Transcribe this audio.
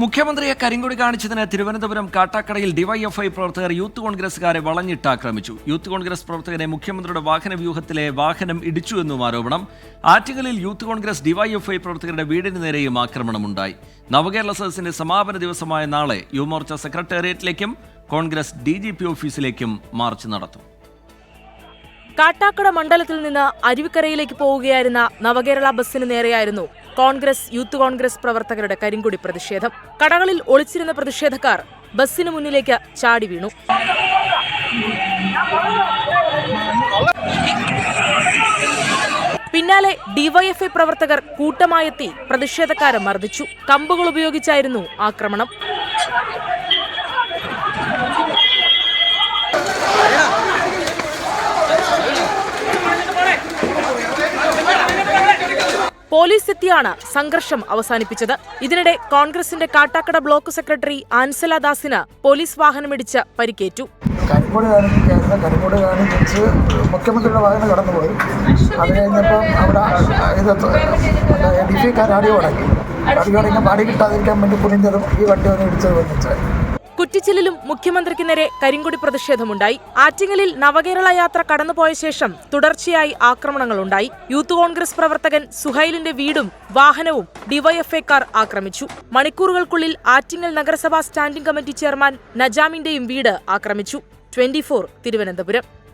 മുഖ്യമന്ത്രിയെ കരിങ്കൊടി കാണിച്ചതിന് തിരുവനന്തപുരം കാട്ടാക്കടയിൽ ഡിവൈഎഫ്ഐ പ്രവർത്തകർ യൂത്ത് കോൺഗ്രസുകാരെ വളഞ്ഞിട്ട് ആക്രമിച്ചു യൂത്ത് കോൺഗ്രസ് പ്രവർത്തകരെ മുഖ്യമന്ത്രിയുടെ വാഹന വ്യൂഹത്തിലെ വാഹനം ഇടിച്ചു എന്നും ആരോപണം. ആറ്റുകളിൽ യൂത്ത് കോൺഗ്രസ് ഡിവൈഎഫ്ഐ പ്രവർത്തകരുടെ വീടിന് നേരെയും ആക്രമണമുണ്ടായി. നവകേരള സദസ്സിന്റെ സമാപന ദിവസമായ നാളെ യുവമോർച്ച സെക്രട്ടേറിയറ്റിലേക്കും കോൺഗ്രസ് ഡി ജി പി ഓഫീസിലേക്കും മാർച്ച് നടത്തും. കാട്ടാക്കട മണ്ഡലത്തിൽ നിന്ന് അരുവിക്കരയിലേക്ക് പോവുകയായിരുന്ന നവകേരള ബസ്സിന് നേരെയായിരുന്നു കോൺഗ്രസ് യൂത്ത് കോൺഗ്രസ് പ്രവർത്തകരുടെ കരിങ്കുടി പ്രതിഷേധം. കടകളിൽ ഒളിച്ചിരുന്ന പ്രതിഷേധക്കാർ ബസ്സിന് മുന്നിലേക്ക് ചാടി വീണു. പിന്നാലെ ഡിവൈഎഫ്ഐ പ്രവർത്തകർ കൂട്ടമായെത്തി പ്രതിഷേധക്കാരെ മർദ്ദിച്ചു. കമ്പുകൾ ഉപയോഗിച്ചായിരുന്നു ആക്രമണം. പോലീസ് എത്തിയാണ് സംഘർഷം അവസാനിപ്പിച്ചത്. ഇതിനിടെ കോൺഗ്രസിന്റെ കാട്ടാക്കട ബ്ലോക്ക് സെക്രട്ടറി ആൻസല ദാസിന് പോലീസ് വാഹനമിടിച്ച് പരിക്കേറ്റു. കരിക്കോട് കാണിക്കായിരുന്നു കരിക്കോട് കാണിച്ച് മുഖ്യമന്ത്രിയുടെ വാഹനം കടന്നുപോയി. അത് കഴിഞ്ഞപ്പം അവിടെ ഇത് ഡി പിക്കാർ അടി ഉടക്കി അടി തുടങ്ങി അടി കിട്ടാതിരിക്കാൻ വേണ്ടി കുനിഞ്ഞതും ഈ വണ്ടി വന്ന് ഇടിച്ചത് വന്നിച്ചായി കുറ്റിച്ചിലിലും മുഖ്യമന്ത്രിക്ക് നേരെ കരിങ്കൊടി പ്രതിഷേധമുണ്ടായി. ആറ്റിങ്ങലിൽ നവകേരള യാത്ര കടന്നുപോയ ശേഷം തുടർച്ചയായി ആക്രമണങ്ങളുണ്ടായി. യൂത്ത് കോൺഗ്രസ് പ്രവർത്തകൻ സുഹൈലിന്റെ വീടും വാഹനവും ഡിവൈഎഫ്ഐക്കാർ ആക്രമിച്ചു. മണിക്കൂറുകൾക്കുള്ളിൽ ആറ്റിങ്ങൽ നഗരസഭാ സ്റ്റാൻഡിംഗ് കമ്മിറ്റി ചെയർമാൻ നജാമിന്റെയും വീട് ആക്രമിച്ചു. ട്വന്റി തിരുവനന്തപുരം.